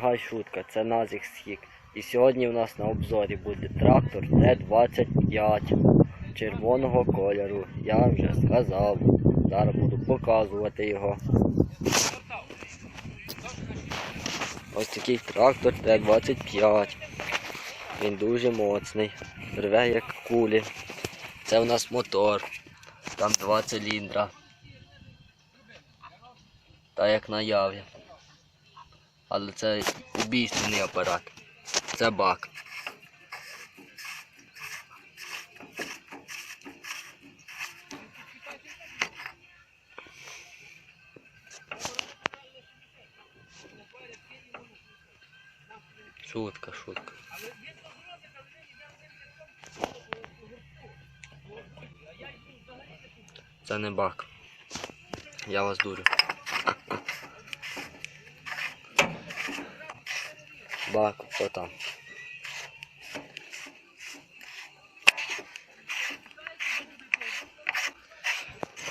Івангай шутка, це Назік Схік. І сьогодні у нас на обзорі буде трактор Т-25 червоного кольору. Я вже сказав. Зараз буду показувати його. Ось такий трактор Т-25. Він дуже моцний. Рве як кулі. Це у нас мотор. Там два циліндра. Та як на яві. Але це убійственний апарат. Це бак. Шутка, шутка. Це не бак. Я вас дурю. Бак, хто там?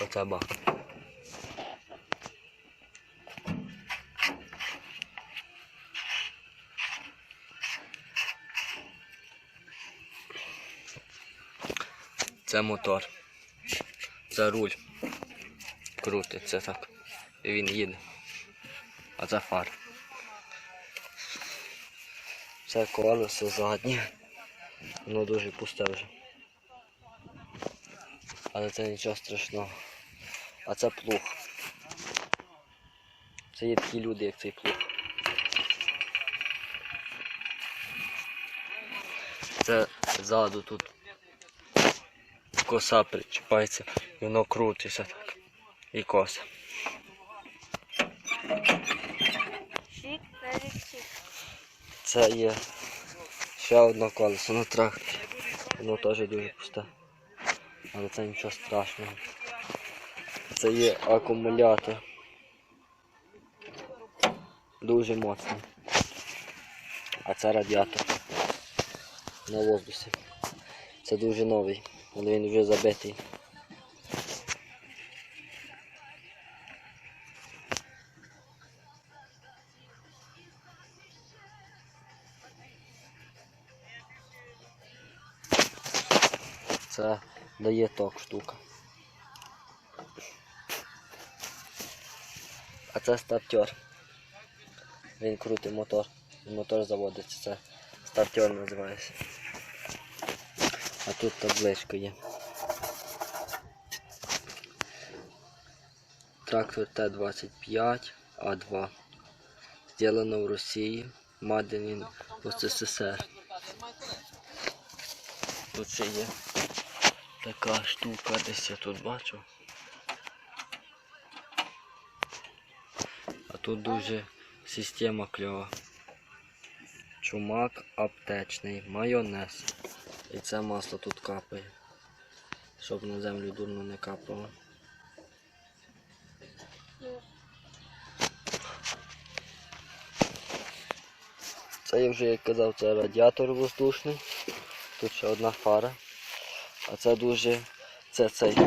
Оце бак. Це мотор. Це руль. Крутиться так. І він їде. А це фар. Це колесо заднє. Воно дуже пусте вже. Але це нічого страшного. А це плуг. Це є такі люди, як цей плуг. Це ззаду тут коса причіпається і воно крутиться так. І коса. Чик, перечик. Це є ще одне колесо на тракторі. Воно теж дуже пусте. Але це нічого страшного. Це є акумулятор. Дуже моцний. А це радіатор на воздусі. Це дуже новий, але він вже забитий. Це дає ток штука. А це стартер. Він крутить мотор. Мотор заводиться. Це стартер називається. А тут табличка є. Трактор Т-25 А2. Сделано в Росії. Made СССР. Тут ще є така штука, десь я тут бачу. А тут дуже система кльова. Чумак аптечний, майонез. І це масло тут капає. Щоб на землю дурно не капало. Це я вже як казав, це радіатор воздушний. Тут ще одна фара. А це дуже... Це цей.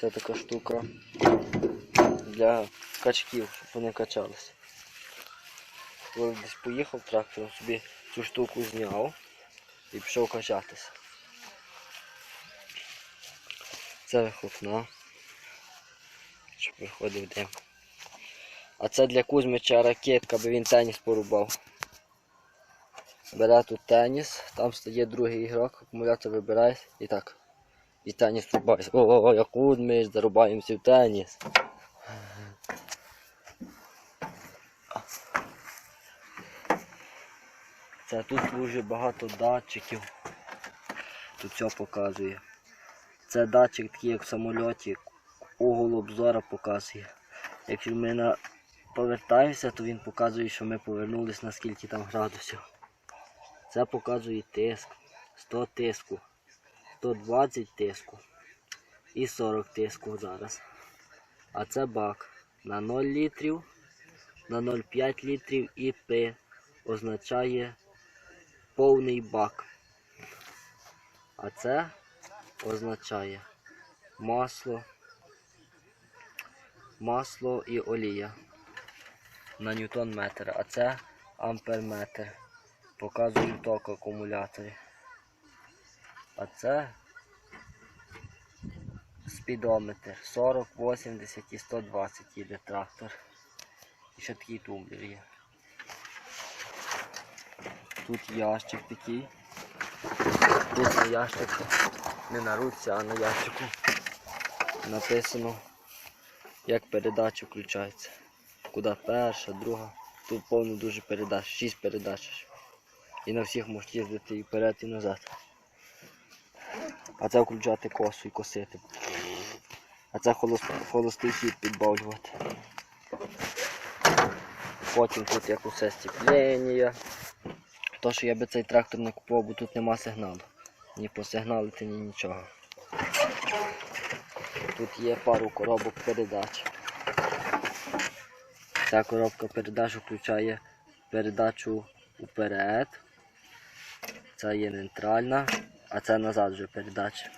Це така штука для качків, щоб вони качалися. Коли десь поїхав трактором, собі цю штуку зняв і пішов качатися. Це вихлопна, щоб виходив дим. А це для Кузьмича ракетка, аби він теніс порубав. Бере тут теніс, там стоїть другий ігрок, акумулятор вибирає і так. І теніс рубається. О, як Кузьмич, зарубаємося в теніс. Це тут дуже багато датчиків. Тут все показує. Це датчик такий, як в самольоті, угол обзора показує. Якщо ми на... повертаємося, то він показує, що ми повернулись на скільки там градусів. Це показує тиск. 100 тиску, 120 тиску і 40 тиску зараз. А це бак на 0 літрів, на 0,5 літрів і П означає повний бак. А це означає масло, масло і олія. на ньютон метр, а це амперметр. Показує ток акумуляторів. А це спідометр 40, 80 і 120 їде трактор. І ще такий тумблер є. Тут ящик такий. Тут на ящику, не на руці, а на ящику написано, як передача включається. Куди перша, друга. Тут повно дуже передач, шість передач. І на всіх можеш їздити і вперед, і назад. А це включати косу і косити. А це холос- холостий хід підбавлювати. Потім тут як усе степлення. То, що я би цей трактор не купував, бо тут нема сигналу. Ні посигналити, ні нічого. Тут є пару коробок передач. Ця коробка передач включає передачу уперед. Це є нейтральна, а це назад вже передача.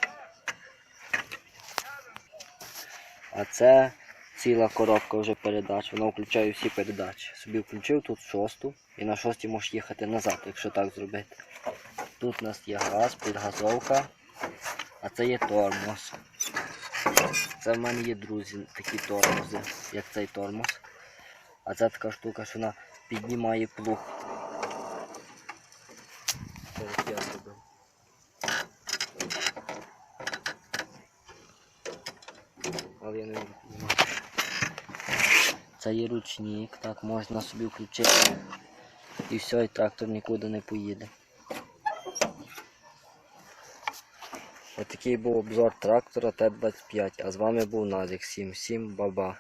А це ціла коробка вже передач. Вона включає всі передачі. Собі включив тут шосту і на шостій можеш їхати назад, якщо так зробити. Тут у нас є газ, підгазовка, а це є тормоз. Це в мене є друзі, такі тормози, як цей тормоз. А це така штука, що вона піднімає плуг. Це як я зробив. Але я не можу. Це є ручник, так можна собі включити. І все, і трактор нікуди не поїде. Отакий був обзор трактора Т-25, а з вами був Назік 77 Баба.